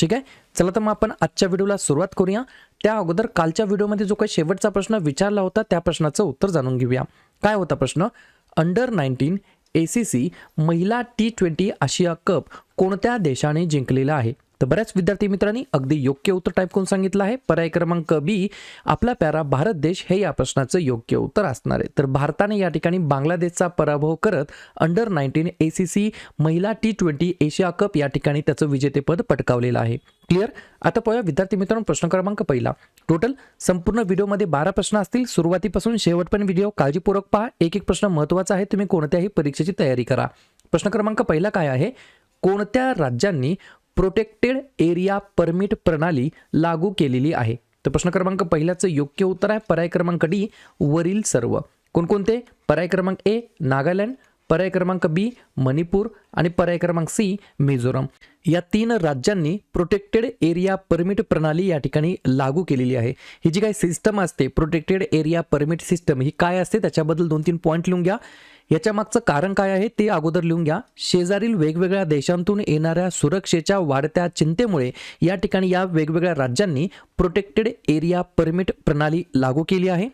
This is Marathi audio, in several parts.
ठीक आहे? चला तर मग आपण आजच्या व्हिडिओला सुरुवात करूया. त्या अगोदर कालच्या व्हिडिओमध्ये जो काही शेवटचा प्रश्न विचारला होता त्या प्रश्नाचं उत्तर जाणून घेऊया. काय होता प्रश्न? Under nineteen A C C महिला टी ट्वेंटी आशिया कप कोणत्या देशाने जिंकलेला आहे? तर बऱ्याच विद्यार्थी मित्रांनी अगदी योग्य उत्तर टाईप करून सांगितलं आहे. पर्याय क्रमांक बी आपला प्यारा भारत देश हे या प्रश्नाचं योग्य उत्तर असणार आहे. तर भारताने या ठिकाणी बांगलादेशचा पराभव करत under nineteen A C C महिला टी ट्वेंटी एशिया कप या ठिकाणी त्याचं विजेतेपद पटकावलेलं आहे. क्लिअर आता पाहूया विद्यार्थी मित्रांनो प्रश्न क्रमांक पहिला. टोटल संपूर्ण व्हिडिओमध्ये बारा प्रश्न असतील. सुरुवातीपासून शेवटपर्यंत व्हिडिओ काळजीपूर्वक पहा. एक एक प्रश्न महत्त्वाचा आहे. तुम्ही कोणत्याही परीक्षेची तयारी करा. प्रश्न क्रमांक पहिला काय आहे? कोणत्या राज्यांनी प्रोटेक्टेड एरिया परमिट प्रणाली लागू केलेली आहे. तर प्रश्न क्रमांक पहिल्याचं योग्य उत्तर आहे. पर्याय क्रमांक डी वरील सर्व. कोणकोणते? पर्याय क्रमांक ए नागालँड. पर्याय क्रमांक बी मणिपूर. आणि पर्याय क्रमांक सी मिझोरम. या तीन राज्यांनी प्रोटेक्टेड एरिया परमिट प्रणाली या ठिकाणी लागू केलेली आहे. ही जी काही सिस्टम असते प्रोटेक्टेड एरिया परमिट सिस्टम ही काय असते? त्याच्याबद्दल दोन तीन पॉईंट लिहून घ्या. याच्या मागचं कारण काय आहे ते अगोदर लिहून घ्या. शेजारील वेगवेगळ्या देशांतून येणाऱ्या सुरक्षेच्या वाढत्या चिंतेमुळे या ठिकाणी या वेगवेगळ्या राज्यांनी प्रोटेक्टेड एरिया परमिट प्रणाली लागू केली आहे.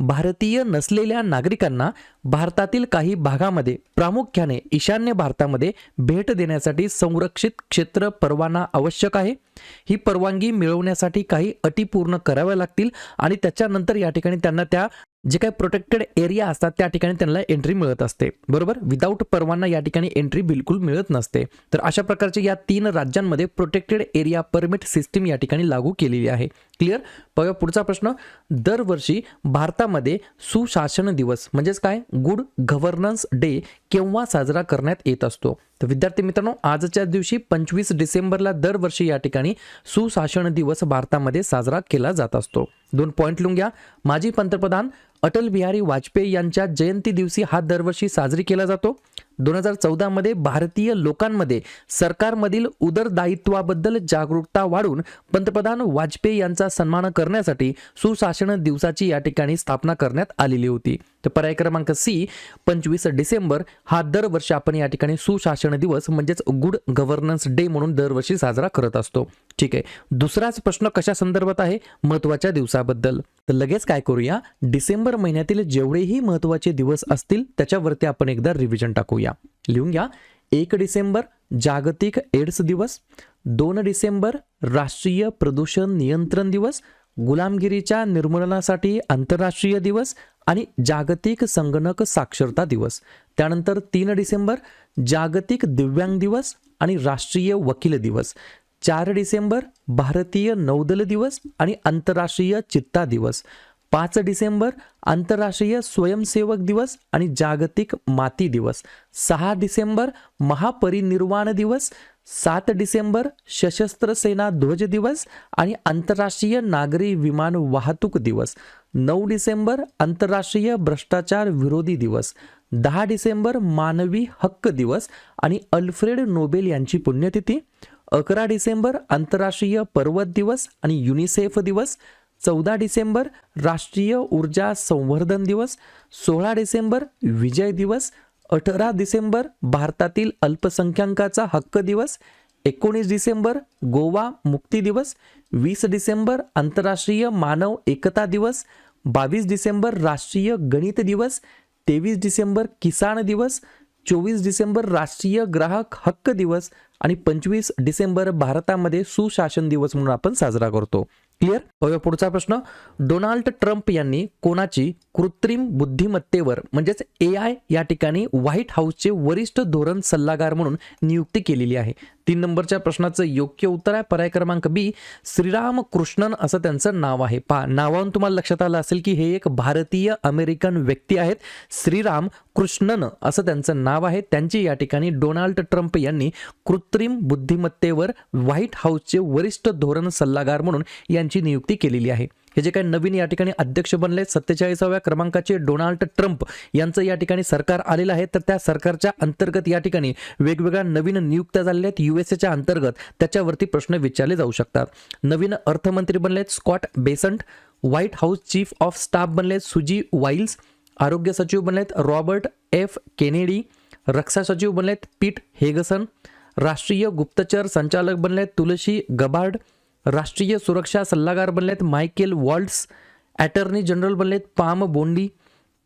भारतीय नसलेल्या नागरिकांना भारतातील काही भागामध्ये प्रामुख्याने ईशान्य भारतामध्ये भेट देण्यासाठी संरक्षित क्षेत्र परवाना आवश्यक आहे. ही परवानगी मिळवण्यासाठी काही अटी पूर्ण कराव्या लागतील आणि त्याच्यानंतर या ठिकाणी त्यांना त्या जे काही प्रोटेक्टेड एरिया असतात त्या ठिकाणी त्यांना एंट्री मिळत असते. बरोबर? विदाऊट परवाना या ठिकाणी एंट्री बिलकुल मिळत नसते. तर अशा प्रकारचे या तीन राज्यांमध्ये प्रोटेक्टेड एरिया परमिट सिस्टीम या ठिकाणी लागू केलेली आहे. क्लिअर बघा पुढचा प्रश्न. दरवर्षी भारतामध्ये सुशासन दिवस म्हणजेच काय? गुड गव्हर्नन्स डे केव्हा साजरा करण्यात येत असतो? तर विद्यार्थी मित्रांनो आजच्या दिवशी पंचवीस डिसेंबरला दरवर्षी या ठिकाणी सुशासन दिवस भारतामध्ये साजरा केला जात असतो. दोन पॉईंट लिहून घ्या. माजी पंतप्रधान अटल बिहारी वाजपेयी यांच्या जयंती दिवशी हा दरवर्षी साजरी केला जातो. दोन हजार चौदामध्ये भारतीय लोकांमध्ये सरकारमधील उदरदायित्वाबद्दल जागरूकता वाढून पंतप्रधान वाजपेयी यांचा सन्मान करण्यासाठी सुशासन दिवसाची या ठिकाणी स्थापना करण्यात आलेली होती. तर पर्याय क्रमांक सी पंचवीस डिसेंबर हा दरवर्षी आपण या ठिकाणी सुशासन दिवस म्हणजेच गुड गव्हर्नन्स डे म्हणून दरवर्षी साजरा करत असतो. ठीक आहे. दुसराच प्रश्न कशा संदर्भात आहे? महत्त्वाच्या दिवसाबद्दल. तर लगेच काय करूया? डिसेंबर महिन्यातील जेवढेही महत्त्वाचे दिवस असतील त्याच्यावरती आपण एकदा रिव्हिजन टाकूया. लिहून घ्या. एक डिसेंबर जागतिक एड्स दिवस. दोन डिसेंबर राष्ट्रीय प्रदूषण नियंत्रण दिवस. गुलामगिरीच्या निर्मूलनासाठी आंतरराष्ट्रीय दिवस आणि जागतिक संगणक साक्षरता दिवस. त्यानंतर तीन डिसेंबर जागतिक दिव्यांग दिवस आणि राष्ट्रीय वकील दिवस. चार डिसेंबर भारतीय नौदल दिवस आणि आंतरराष्ट्रीय चित्ता दिवस. पाच डिसेंबर आंतरराष्ट्रीय स्वयंसेवक दिवस आणि जागतिक माती दिवस. सहा डिसेंबर महापरिनिर्वाण दिवस. सात डिसेंबर सशस्त्र सेना ध्वज दिवस आणि आंतरराष्ट्रीय नागरी विमान वाहतूक दिवस. नऊ डिसेंबर आंतरराष्ट्रीय भ्रष्टाचार विरोधी दिवस. दहा डिसेंबर मानवी हक्क दिवस आणि अल्फ्रेड नोबेल यांची पुण्यतिथी. अकरा डिसेंबर आंतरराष्ट्रीय पर्वत दिवस आणि युनिसेफ दिवस चौदा डिसेंबर राष्ट्रीय ऊर्जा संवर्धन दिवस सोळा डिसेंबर विजय दिवस अठरा डिसेंबर भारतातील अल्पसंख्याकाचा हक्क दिवस एकोणीस डिसेंबर गोवा मुक्ती दिवस वीस डिसेंबर आंतरराष्ट्रीय मानव एकता दिवस बावीस डिसेंबर राष्ट्रीय गणित दिवस तेवीस डिसेंबर किसान दिवस चोवीस डिसेंबर राष्ट्रीय ग्राहक हक्क दिवस आणि पंचवीस डिसेंबर भारतामध्ये सुशासन दिवस म्हणून आपण साजरा करतो. क्लिअर? बघा पुढचा प्रश्न. डोनाल्ड ट्रम्प यांनी कोणाची कृत्रिम बुद्धिमत्तेवर म्हणजेच ए आय या ठिकाणी व्हाईट हाऊसचे वरिष्ठ धोरण सल्लागार म्हणून नियुक्ती केलेली आहे. तीन नंबरच्या प्रश्नाचं योग्य उत्तर आहे. पर्याय क्रमांक बी श्रीराम कृष्णन असं त्यांचं नाव आहे. पहा नावावरून तुम्हाला लक्षात आलं असेल की हे एक भारतीय अमेरिकन व्यक्ती आहेत. श्रीराम कृष्णन असं त्यांचं नाव आहे. त्यांची या ठिकाणी डोनाल्ड ट्रम्प यांनी कृत्रिम बुद्धिमत्तेवर व्हाईट हाऊसचे वरिष्ठ धोरण सल्लागार म्हणून या यांची नियुक्ती केलेली आहे. हे जे काही नवीन या ठिकाणी अध्यक्ष बनले सत्तेचाळीसाव्या क्रमांकाचे डोनाल्ड ट्रम्प यांचं या ठिकाणी सरकार आलेलं आहे. तर त्या सरकारच्या अंतर्गत या ठिकाणी वेगवेगळ्या नवीन नियुक्त्या झालेल्या आहेत. यू एस एच्या अंतर्गत त्याच्यावरती प्रश्न विचारले जाऊ शकतात. नवीन अर्थमंत्री बनले आहेत Scott Bessent White House chief of staff बनले आहेत सुजी वाईल्स आरोग्य सचिव बनलेत रॉबर्ट एफ. केनेडी रक्षा सचिव बनलेत पीट हेगसन राष्ट्रीय गुप्तचर संचालक बनलेत तुलसी गबार्ड राष्ट्रीय सुरक्षा सल्लागार बनले आहेत मायकेल वॉल्ड्स ॲटर्नी जनरल बनले आहेत पाम बोंडी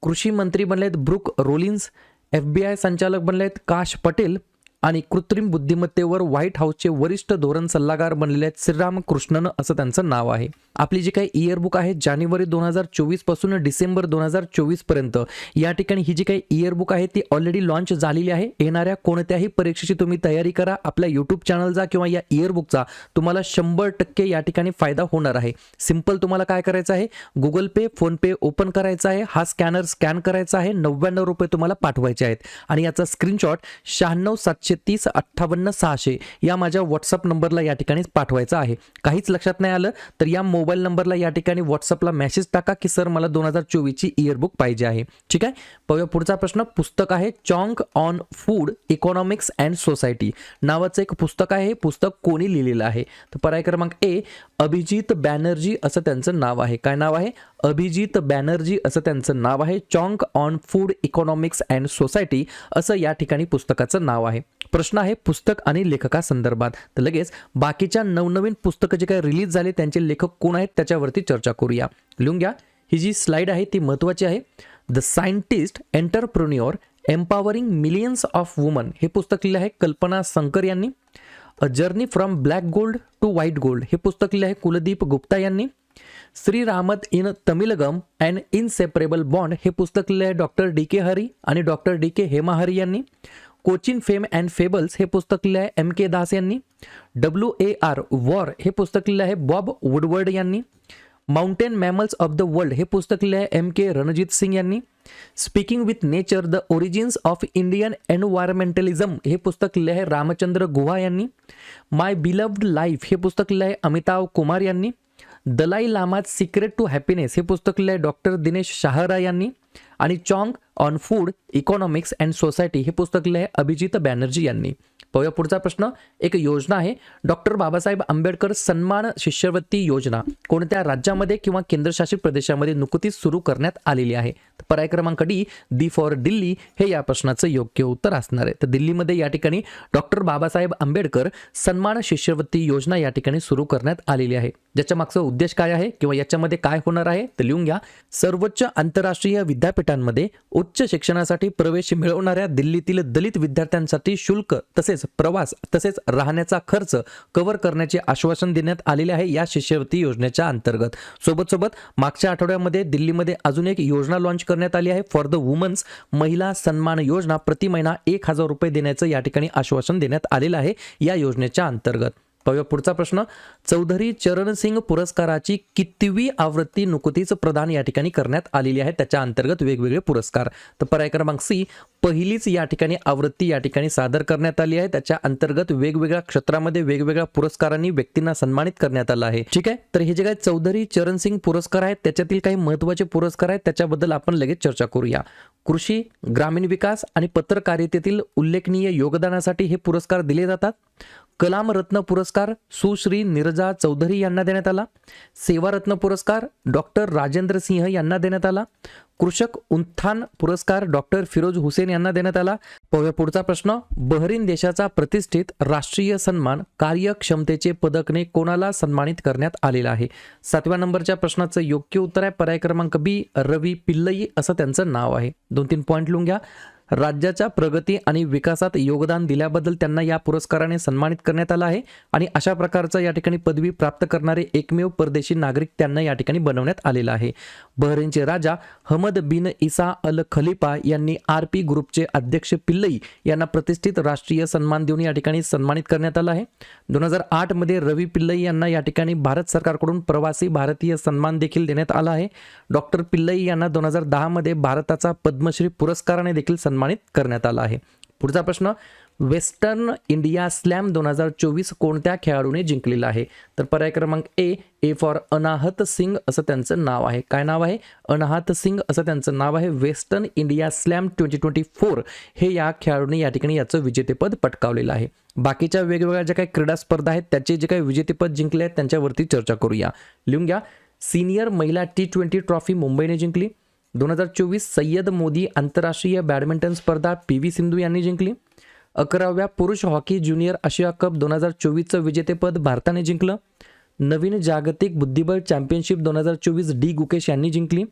कृषी मंत्री बनले आहेत Brooke Rollins F B I संचालक बनले आहेत काश पटेल आणि कृत्रिम बुद्धिमत्तेवर व्हाईट हाऊसचे वरिष्ठ धोरण सल्लागार बनलेले आहेत श्रीराम कृष्णन असं त्यांचं नाव आहे. आपली जी काही इयरबुक आहे जानेवारी दोन हजार चोवीसपासून डिसेंबर दोन हजार चोवीसपर्यंत. या ठिकाणी ही जी काही इयरबुक आहे ती ऑलरेडी लॉन्च झालेली आहे. येणाऱ्या कोणत्याही परीक्षेची तुम्ही तयारी करा. आपल्या यूट्यूब चॅनलचा किंवा या इयरबुकचा तुम्हाला शंभर टक्के या ठिकाणी फायदा होणार आहे. सिंपल तुम्हाला काय करायचं आहे? गुगल पे फोनपे ओपन करायचा आहे. हा स्कॅनर स्कॅन करायचा आहे. नव्याण्णव रुपये तुम्हाला पाठवायचे आहेत. आणि याचा स्क्रीनशॉट शहाण्णव सातशे तीस अठ्ठावन्न सहाशे या माझ्या व्हॉट्सअप नंबरला या ठिकाणी पाठवायचं आहे. काहीच लक्षात नाही आलं तर या मोबाईल नंबरला या ठिकाणी व्हॉट्सअपला मेसेज टाका की सर मला दोन हजार चोवीसची इयरबुक पाहिजे आहे. ठीक आहे? पाहूया पुढचा प्रश्न. पुस्तक आहे चॉंग on food economics and society नावाचं एक पुस्तक आहे. हे पुस्तक कोणी लिहिलेलं आहे? तर पर्याय क्रमांक ए अभिजित बॅनर्जी असं त्यांचं नाव आहे. काय नाव आहे? अभिजित बॅनर्जी असं त्यांचं नाव आहे. चॉंक on food economics and society असं या ठिकाणी पुस्तकाचं नाव आहे. प्रश्न आहे पुस्तक आणि लेखकासंदर्भात. तर लगेच बाकीच्या नवनवीन पुस्तकं जे काही रिलीज झाले त्यांचे लेखक कोण आहेत त्याच्यावरती चर्चा करूया. लिहून घ्या. ही जी स्लाइड आहे ती महत्त्वाची आहे. The scientist entrepreneur empowering millions of women हे पुस्तक लिहिलं आहे कल्पना संकर यांनी. A journey from black gold to white gold हे पुस्तक लिहिलं आहे कुलदीप गुप्ता यांनी. श्रीरामत in Tamilagam and inseparable bond हे पुस्तक लिहिलं आहे डॉक्टर डी के हरी आणि doctor D K Hema Hari यांनी. Cochin fame and fables. हे पुस्तक लिहिलं आहे एम के दास यांनी. W A R war. हे पुस्तक लिहिलं आहे बॉब वुडवर्ड यांनी. Mountain mammals of the world हे पुस्तक लिहिले आहे एम के रणजित सिंग यांनी. Speaking with nature the origins of Indian environmentalism हे पुस्तक लिहिले आहे रामचंद्र गुहा यांनी. माय बिलव्ड लाईफ हे पुस्तक लिहिले आहे अमिताभ कुमार यांनी. Dalai Lama's secret to happiness हे पुस्तक लिहिले आहे डॉक्टर दिनेश शाहरा यांनी. आणि चॉंग on food economics and society हे पुस्तक लिहिले आहे अभिजित बॅनर्जी यांनी. पाहूया पुढचा प्रश्न. एक योजना आहे. डॉक्टर बाबासाहेब आंबेडकर सन्मान शिष्यवृत्ती योजना. कोणत्या राज्यामध्ये किंवा केंद्रशासित प्रदेशामध्ये नुकतीच सुरू करण्यात आलेली आहे? पर्याय क्रमांक डी दी फॉर दिल्ली. हे या प्रश्नाचं योग्य उत्तर असणार आहे. तर दिल्लीमध्ये या ठिकाणी डॉक्टर बाबासाहेब आंबेडकर सन्मान शिष्यवृत्ती योजना या ठिकाणी सुरू करण्यात आलेली आहे. ज्याच्या मागचा उद्देश काय आहे किंवा याच्यामध्ये काय होणार आहे तर लिहून घ्या. सर्वोच्च आंतरराष्ट्रीय विद्यापीठांमध्ये उच्च शिक्षणासाठी प्रवेश मिळवणाऱ्या दिल्लीतील दलित विद्यार्थ्यांसाठी शुल्क तसेच प्रवास तसेच राहण्याचा खर्च कव्हर करण्याचे आश्वासन देण्यात आलेले आहे या शिष्यवृत्ती योजनेच्या अंतर्गत. सोबत सोबत मागच्या आठवड्यामध्ये दिल्लीमध्ये अजून एक योजना लॉन्च करण्यात आली आहे. फॉर द वुमन्स महिला सन्मान योजना प्रति महिना एक हजार रुपये देण्याचं या ठिकाणी आश्वासन देण्यात आलेलं आहे या योजनेच्या अंतर्गत. पाहूया पुढचा प्रश्न. चौधरी चरणसिंग पुरस्काराची कितवी आवृत्ती नुकतीच प्रदान या ठिकाणी करण्यात आलेली आहे? त्याच्या अंतर्गत वेगवेगळे पुरस्कार. तर पर्याय क्रमांक सी पहिलीच या ठिकाणी आवृत्ती या ठिकाणी सादर करण्यात आली आहे. त्याच्या अंतर्गत वेगवेगळ्या क्षेत्रामध्ये वेगवेगळ्या पुरस्कारांनी व्यक्तींना सन्मानित करण्यात आलं आहे. ठीक आहे? तर हे जे काही चौधरी चरणसिंग पुरस्कार आहेत त्याच्यातील काही महत्त्वाचे पुरस्कार आहेत त्याच्याबद्दल आपण लगेच चर्चा करूया. कृषी ग्रामीण विकास आणि पत्रकारितेतील उल्लेखनीय योगदानासाठी हे पुरस्कार दिले जातात. कलाम रत्न पुरस्कार सुश्री नीरजा चौधरी यांना देण्यात आला. सेवारत्न पुरस्कार डॉक्टर राजेंद्र सिंह यांना देण्यात आला. कृषक उत्थान पुरस्कार डॉक्टर फिरोज हुसेन यांना देण्यात आला. पुढचा प्रश्न. बहरीन देशाचा प्रतिष्ठित राष्ट्रीय सन्मान कार्यक्षमतेचे पदकने कोणाला सन्मानित करण्यात आलेला आहे? सातव्या नंबरच्या प्रश्नाचं योग्य उत्तर आहे. पर्याय क्रमांक बी रवी पिल्लई असं त्यांचं नाव आहे. दोन तीन पॉईंट लिहून घ्या राज्याच्या प्रगती आणि विकासात योगदान दिल्याबद्दल त्यांना या पुरस्काराने सन्मानित करण्यात आलं आहे आणि अशा प्रकारचं या ठिकाणी पदवी प्राप्त करणारे एकमेव परदेशी नागरिक त्यांना या ठिकाणी बनवण्यात आलेला आहे. बहरीनचे राजा Hamad bin Isa Al Khalifa यांनी आर पी ग्रुपचे अध्यक्ष पिल्लई यांना प्रतिष्ठित राष्ट्रीय सन्मान देऊन या ठिकाणी सन्मानित करण्यात आलं आहे. दोन हजार आठमध्ये रवी पिल्लई यांना या ठिकाणी भारत सरकारकडून प्रवासी भारतीय सन्मान देखील देण्यात आला आहे. डॉक्टर पिल्लई यांना दोन हजार दहामध्ये भारताचा पद्मश्री पुरस्काराने देखील सन्मान सन्मानित करण्यात आला आहे. पुढचा प्रश्न वेस्टर्न इंडिया स्लॅम दोन हजार चोवीस कोणत्या खेळाडूने जिंकलेला आहे? तर पर्याय क्रमांक ए ए फॉर अनाहत सिंग असं त्यांचं नाव आहे. काय नाव आहे? अनाहत सिंग असं त्यांचं नाव आहे. Western India slam twenty twenty four हे या खेळाडूने या ठिकाणी याचं विजेतेपद पटकावलेलं आहे. बाकीच्या वेगवेगळ्या ज्या काही क्रीडा स्पर्धा आहेत त्याचे जे काही विजेतेपद जिंकले आहेत त्यांच्यावरती चर्चा करूया. लिहून घ्या. सिनियर महिला टी ट्वेंटी ट्रॉफी मुंबईने जिंकली. दोन हजार चोवीस सय्यद मोदी आंतरराष्ट्रीय बॅडमिंटन स्पर्धा पी व्ही सिंधू यांनी जिंकली. अकराव्या पुरुष हॉकी ज्युनियर आशिया कप दोन हजार चोवीसचं विजेतेपद भारताने जिंकलं. नवीन जागतिक बुद्धिबळ चॅम्पियनशिप दोन हजार चोवीस डी गुकेश यांनी जिंकली.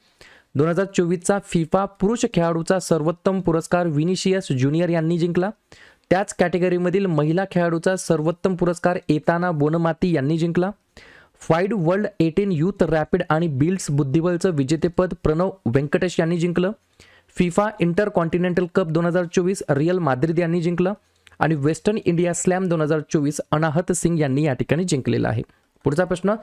दोन हजार चोवीसचा फिफा पुरुष खेळाडूचा सर्वोत्तम पुरस्कार विनिशियस ज्युनियर यांनी जिंकला. त्याच कॅटेगरीमधील महिला खेळाडूचा सर्वोत्तम पुरस्कार एताना बोनमाती यांनी जिंकला. FIDE world eighteen youth rapid आणि बिल्ड्स बुद्धिबळचं विजेतेपद प्रणव व्यंकटेश यांनी जिंकलं. फिफा इंटर कॉन्टिनेंटल कप दोन हजार चोवीस रियल माद्रिद यांनी जिंकलं. आणि वेस्टर्न इंडिया स्लॅम दोन हजार चोवीस अनाहत सिंग यांनी या ठिकाणी जिंकलेला आहे. पुढचा प्रश्न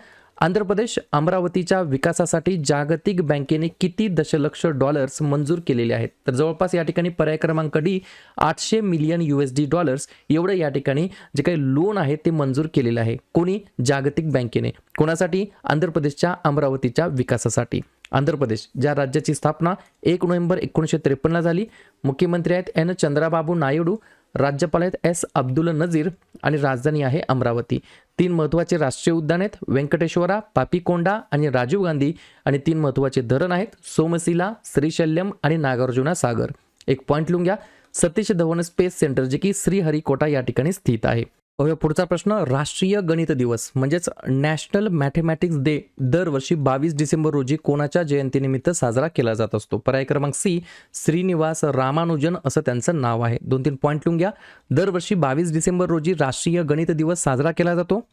आंध्र प्रदेश अमरावतीच्या विकासासाठी जागतिक बँकेने किती दशलक्ष डॉलर्स मंजूर केलेले आहेत? तर जवळपास या ठिकाणी पर्याय क्रमांक डी आठशे million U S D dollars एवढं या ठिकाणी जे काही लोन आहे ते मंजूर केलेलं आहे. कोणी? जागतिक बँकेने. कोणासाठी? आंध्र प्रदेशच्या अमरावतीच्या विकासासाठी. आंध्र प्रदेश ज्या राज्याची स्थापना एक नोव्हेंबर एकोणीसशे त्रेपन्नला झाली मुख्यमंत्री आहेत एन चंद्राबाबू नायडू. राज्यपाल आहेत एस अब्दुल नजीर आणि राजधानी आहे अमरावती. तीन महत्त्वाचे राष्ट्रीय उद्यान आहेत व्यंकटेश्वरा पापीकोंडा आणि राजीव गांधी. आणि तीन महत्त्वाचे धरण आहेत सोमशिला श्रीशल्यम आणि नागार्जुना सागर. एक पॉईंट लिहून घ्या सतीश धवन स्पेस सेंटर जे की श्रीहरिकोटा या ठिकाणी स्थित आहे. पुढचा प्रश्न राष्ट्रीय गणित दिवस म्हणजेच नॅशनल मॅथेमॅटिक्स डे दरवर्षी बावीस डिसेंबर रोजी कोणाच्या जयंतीनिमित्त साजरा केला जात असतो? पर्याय क्रमांक सी श्रीनिवास रामानुजन असं त्यांचं नाव आहे. दोन तीन पॉईंट लिहून घ्या. दरवर्षी बावीस डिसेंबर रोजी राष्ट्रीय गणित दिवस साजरा केला जातो.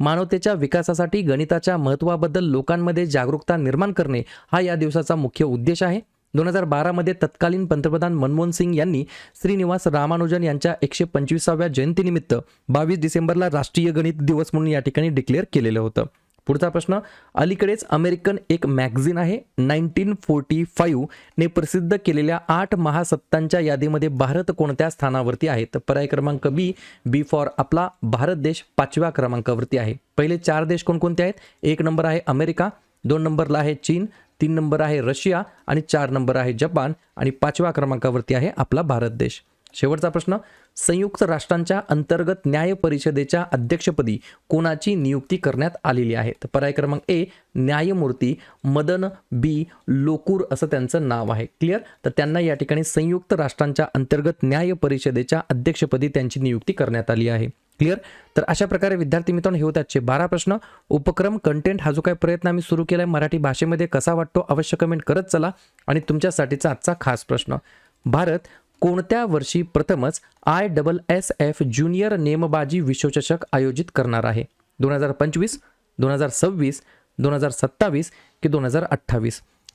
मानवतेच्या विकासासाठी गणिताच्या महत्त्वाबद्दल लोकांमध्ये जागरूकता निर्माण करणे हा या दिवसाचा मुख्य उद्देश आहे. दोन हजार बारामध्ये तत्कालीन पंतप्रधान मनमोहन सिंग यांनी श्रीनिवास रामानुजन यांच्या एकशे पंचवीसाव्या जयंतीनिमित्त बावीस डिसेंबरला राष्ट्रीय गणित दिवस म्हणून या ठिकाणी डिक्लेअर केलेलं होतं. पुढचा प्रश्न अलीकडेच अमेरिकन एक मॅगझिन आहे नाईन्टीन फोर्टी फाईव्हने प्रसिद्ध केलेल्या आठ महासत्तांच्या यादीमध्ये भारत कोणत्या स्थानावरती आहे तर पर्याय क्रमांक बी बी फॉर आपला भारत देश पाचव्या क्रमांकावरती आहे. पहिले चार देश कोणकोणते आहेत? एक नंबर आहे अमेरिका दोन नंबरला आहे चीन तीन नंबर आहे रशिया आणि चार नंबर आहे जपान आणि पाचव्या क्रमांकावरती आहे आपला भारत देश. शेवटचा प्रश्न संयुक्त राष्ट्रांच्या अंतर्गत न्याय परिषदेच्या अध्यक्षपदी कोणाची नियुक्ती करण्यात आलेली आहे? तर पर्याय क्रमांक ए न्यायमूर्ती मदन बी. लोकूर असं त्यांचं नाव आहे. क्लिअर तर त्यांना या ठिकाणी संयुक्त राष्ट्रांच्या अंतर्गत न्याय परिषदेच्या अध्यक्षपदी त्यांची नियुक्ती करण्यात आली आहे. क्लिअर तर अशा प्रकारे विद्यार्थी मित्रांनो हे होत्याचे आजचे बारा प्रश्न. उपक्रम कंटेंट हा जो काही प्रयत्न आम्ही सुरू केला आहे मराठी भाषेमध्ये कसा वाटतो अवश्य कमेंट करत चला. आणि तुमच्यासाठीचा आजचा खास प्रश्न. भारत कोणत्या वर्षी प्रथमच I double S F junior नेमबाजी विश्वचषक आयोजित करणार आहे? दोन हजार पंचवीस दोन हजार सव्वीस दोन हजार सत्तावीस की दोन हजार अठ्ठावीस?